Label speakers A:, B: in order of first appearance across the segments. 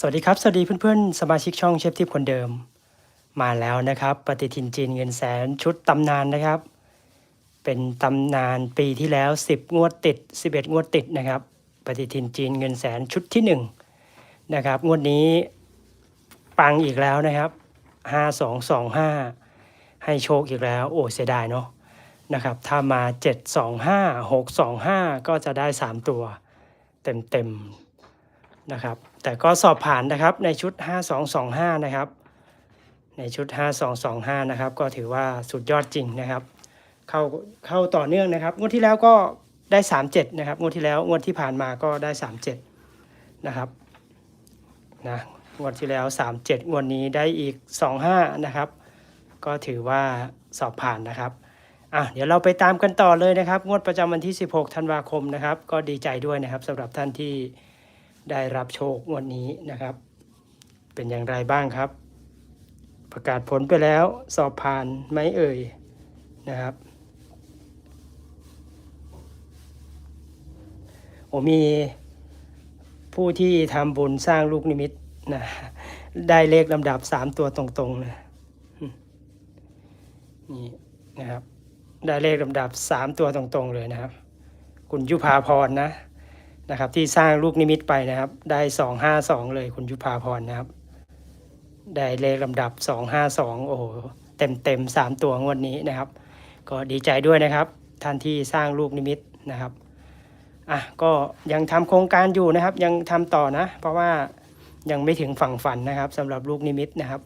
A: สวัสดีครับ สวัสดีเพื่อนๆ สมาชิกช่องเชฟทิพย์คนเดิม มาแล้วนะครับ ปฏิทินจีนเงินแสนชุดตำนานนะครับ เป็นตำนานปีที่แล้ว 10 งวดติด 11 งวดติดนะครับ ปฏิทินจีนเงินแสนชุดที่ 1 นะครับ งวดนี้ปังอีกแล้วนะครับ 5225 ให้โชคอีกแล้ว โอ้เสียดายเนาะนะครับ ถ้ามา 725 625 ก็จะได้ 3 ตัว เต็มๆนะครับ แต่ก็สอบผ่านนะครับในชุด 5225 นะครับ ในชุด 5225 นะครับ ก็ถือว่าสุดยอดจริงนะครับ เข้าเข้าต่อเนื่องนะครับงวดที่แล้วก็ได้ 37 นะครับงวดที่แล้วงวดที่ผ่านมาก็ได้ 37 นะครับนะงวดที่แล้ว 37งวดนี้ได้อีก 25 นะครับ ก็ถือว่าสอบผ่านนะครับอะเดี๋ยวเราไปตามกันต่อเลยนะครับ งวดประจำวันที่ 16 ธันวาคมนะครับ ก็ดีใจด้วยนะครับสำหรับท่านที่ ได้รับโชคงวดนี้นะครับ เป็นอย่างไรบ้างครับ ประกาศผลไปแล้วสอบผ่านไหมเอ่ยนะครับโอ้มีผู้ที่ทำบุญสร้างลูกนิมิตนะได้เลขลำดับสามตัวตรงๆนะนี่นะครับ ได้เลขลำดับสามตัวตรงๆเลยนะครับ คุณยุพาพรนะ นะครับ ที่สร้างลูกนิมิตไปนะครับ ได้สองห้าสองเลยคุณยุพาพรนะครับ ได้เลขลำดับสองห้าสองโอ้โหเต็มเต็มสามตัวงวดนี้นะครับ ก็ดีใจด้วยนะครับ ท่านที่สร้างลูกนิมิตนะครับอะก็ยังทำโครงการอยู่นะครับ ยังทำต่อนะ เพราะว่ายังไม่ถึงฝั่งฝันนะครับสำหรับลูกนิมิตนะครับ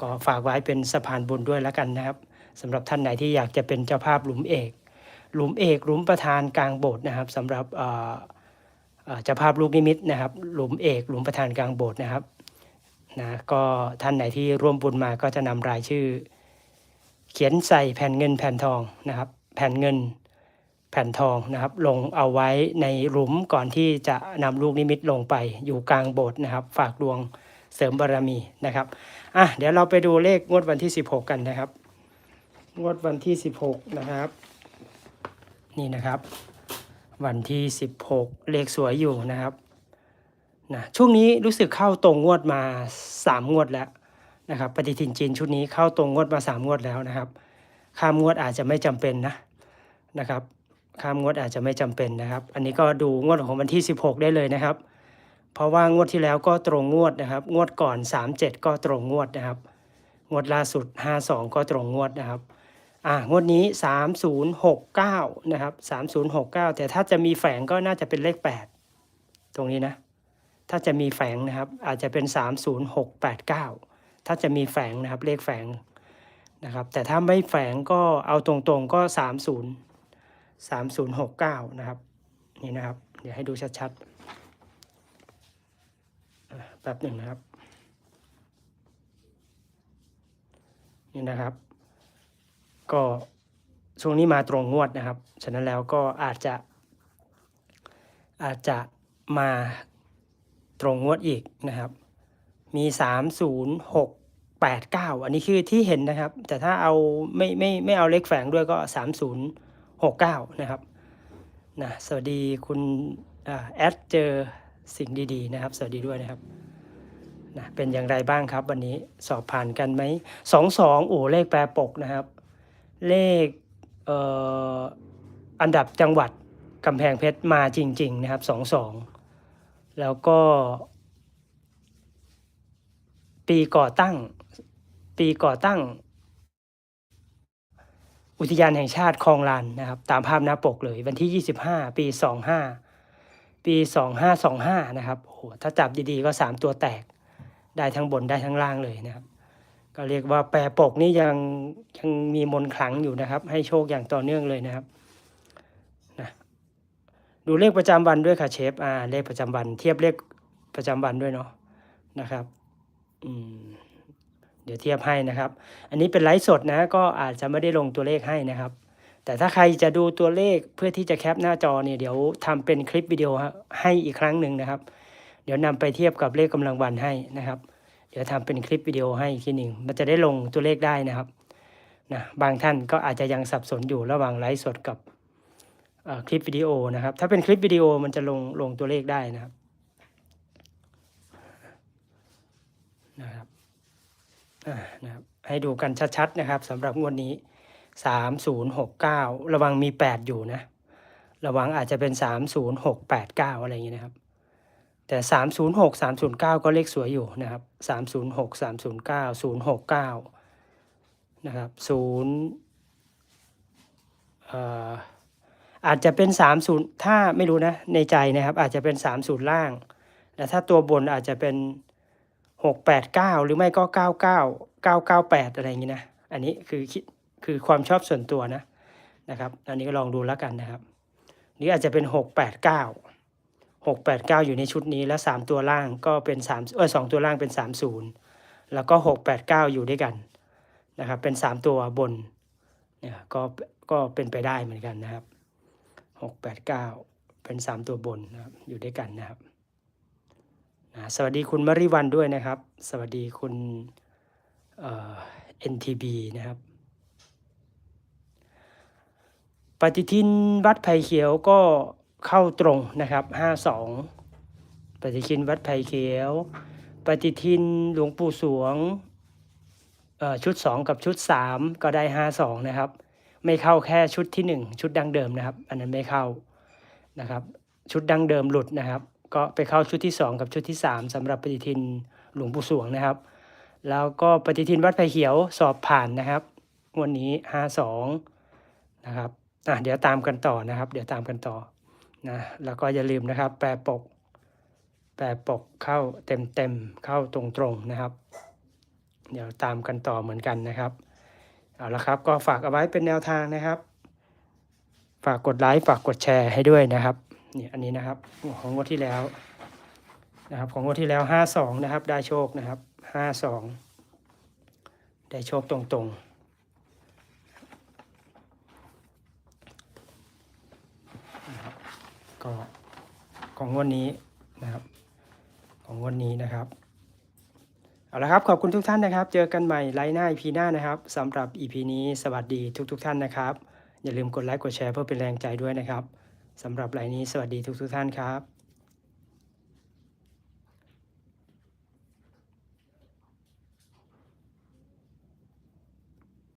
A: ก็ฝากไว้เป็นสะพานบุญด้วยแล้วกันนะครับสำหรับท่านไหนที่อยากจะเป็นเจ้าภาพหลุมเอก หลุมเอกหลุมประธานกลางโบสถ์นะครับสำหรับ เจ้าภาพลูกนิมิตนะครับ หลุมเอก หลุมประธานกลางโบสถ์นะครับนะก็ท่านไหนที่ร่วมบุญมาก็จะนำรายชื่อ เขียนใส่แผ่นเงินแผ่นทองนะครับ แผ่นเงินแผ่นทองนะครับ ลงเอาไว้ในหลุมก่อนที่จะนำลูกนิมิตลงไปอยู่กลางโบสถ์นะครับ ฝากดวงเสริมบารมีนะครับอะเดี๋ยวเราไปดูเลขงวดวันที่ 16 กันนะครับ งวดวันที่ 16 นะครับ นี่นะครับ วันที่ 16 เลขสวยอยู่นะครับนะช่วงนี้รู้สึกเข้าตรงงวดมา 3 งวดแล้วนะครับปฏิทินจีนชุดนี้เข้าตรงงวดมา 3 งวดแล้วนะครับ ข้ามงวดอาจจะไม่จำเป็นนะนะครับ ข้ามงวดอาจจะไม่จำเป็นนะครับ อันนี้ก็ดูงวดของวันที่ 16 ได้เลยนะครับ เพราะว่างวดที่แล้วก็ตรงงวดนะครับ งวดก่อน 37 ก็ตรงงวดนะครับ งวดล่าสุด 52 ก็ตรงงวดนะครับ อ่างวดนี้ 3069 นะครับ 3069 แต่ถ้าจะมีแฝงก็น่าจะเป็นเลข 8 ตรงนี้นะ ถ้าจะมีแฝงนะครับ อาจจะเป็น 30689 ถ้าจะมีแฝงนะครับ เลขแฝงนะครับ แต่ถ้าไม่แฝงก็เอาตรงๆก็ 30 3069 นะครับ นี่นะครับ เดี๋ยวให้ดูชัดๆแป๊บหนึ่งนะครับ นี่นะครับ ก็ช่วงนี้มาตรงงวดนะครับ ฉะนั้นแล้วก็อาจจะ อาจจะมาตรงงวดอีกนะครับ มีสามศูนย์หกแปดเก้าอันนี้คือที่เห็นนะครับ แต่ถ้าเอาไม่ไม่ไม่เอาเลขแฝงด้วยก็สามศูนย์หกเก้านะครับนะสวัสดีคุณอแอดเจอสิ่งดีๆนะครับ สวัสดีด้วยนะครับนะเป็นอย่างไรบ้างครับ วันนี้สอบผ่านกันไหมสองสองโอ้เลขแปรปกนะครับ เลขเอ่ออันดับจังหวัดกำแพงเพชรมาจริง ๆ นะครับสองสองแล้วก็ปีก่อตั้ง ปีก่อตั้ง อุทยานแห่งชาติคลองลานนะครับ ตามภาพหน้าปกเลย วันที่ 25 ปี 25 ปี 2525 นะครับโอ้โหถ้าจับดีๆก็ 3 ตัวแตกได้ทั้งบนได้ทั้งล่างเลยนะครับ ก็เรียกว่าแปรปกนี่ยังยังมีมนขลังอยู่นะครับ ให้โชคอย่างต่อเนื่องเลยนะครับนะดูเลขประจำวันด้วยค่ะเชฟอ่าเลขประจำวัน เทียบเลขประจำวันด้วยเนาะนะครับอืมเดี๋ยวเทียบให้นะครับ อันนี้เป็นไลฟ์สดนะ ก็อาจจะไม่ได้ลงตัวเลขให้นะครับ แต่ถ้าใครจะดูตัวเลขเพื่อที่จะแคปหน้าจอเนี่ยเดี๋ยวทำเป็นคลิปวิดีโอให้อีกครั้งหนึ่งนะครับ เดี๋ยวนำไปเทียบกับเลขกำลังวันให้นะครับ ดี๋ยวทำเป็นคลิปวิดีโอให้ทีหนึ่งมันจะได้ลงตัวเลขได้นะครับนะบางท่านก็อาจจะยังสับสนอยู่ระหว่างไลฟ์สดกับคลิปวิดีโอนะครับ ถ้าเป็นคลิปวิดีโอมันจะลงลงตัวเลขได้นะครับนะครับนะครับ ให้ดูกันชัดๆนะครับสำหรับงวดนี้สามศูนย์หกเก้าระวังมีแปดอยู่นะ ระวังอาจจะเป็นสามศูนย์หกแปดเก้าอะไรอย่างเงี้ยนะครับ แต่ 306 309 ก็เลขสวยอยู่นะครับ 306 309 069 นะครับ0อ่ออาจจะเป็น 30 ถ้าไม่รู้นะ ในใจนะครับ อาจจะเป็น 30 ล่างแต่ถ้าตัวบนอาจจะเป็น 689 หรือไม่ก็ 99 998 อะไรอย่างนี้นะ อันนี้คือคิดคือความชอบส่วนตัวนะนะครับ อันนี้ก็ลองดูแล้วกันนะครับ นี่อาจจะเป็น 689 689 อยู่ในชุดนี้แล้ว3ตัวล่างก็เป็น3เออ2ตัวล่างเป็น 30 แล้วก็ 689 อยู่ด้วยกันนะครับเป็น 3 ตัวบนเนี่ยก็ก็เป็นไปได้เหมือนกันนะครับ 689 เป็น 3 ตัวบนนะครับอยู่ด้วยกันนะครับสวัสดีคุณมริวันด้วยนะครับ สวัสดีคุณเอ่อ NTB นะครับ ปฏิทินวัดไผ่เขียวก็ เข้าตรงนะครับ 52 ปฏิทินวัดไผ่เขียว ปฏิทินหลวงปู่สวงเอ่อชุด 2 กับชุด 3 ก็ได้ 52 นะครับ ไม่เข้าแค่ชุดที่ 1 ชุดดังเดิมนะครับ อันนั้นไม่เข้านะครับ ชุดดังเดิมหลุดนะครับ ก็ไปเข้าชุดที่ 2 กับชุดที่ 3สำหรับปฏิทินหลวงปู่สวงนะครับ แล้วก็ปฏิทินวัดไผ่เขียวสอบผ่านนะครับวันนี้ 52 นะครับอะเดี๋ยวตามกันต่อนะครับ เดี๋ยวตามกันต่อ นะแล้วก็อย่าลืมนะครับ แปรปก แปรปกเข้าเต็มเต็มเข้าตรงตรงนะครับ เดี๋ยวตามกันต่อเหมือนกันนะครับเอาละครับก็ฝากเอาไว้เป็นแนวทางนะครับ ฝากกดไลค์ฝากกดแชร์ให้ด้วยนะครับเนี่ยอันนี้นะครับของงวดที่แล้วนะครับของงวดที่แล้วห้าสองนะครับ ได้โชคนะครับห้าสองได้โชคตรงๆ ก็ของงวดนี้นะครับ ของงวดนี้นะครับเอาละครับขอบคุณทุกท่านนะครับ เจอกันใหม่ไลน์หน้าพีหน้านะครับสำหรับ EP นี้สวัสดีทุก ๆทท่านนะครับ อย่าลืมกดไลค์กดแชร์เพื่อเป็นแรงใจด้วยนะครับสำหรับไลน์นี้สวัสดีทุกๆท่านครับ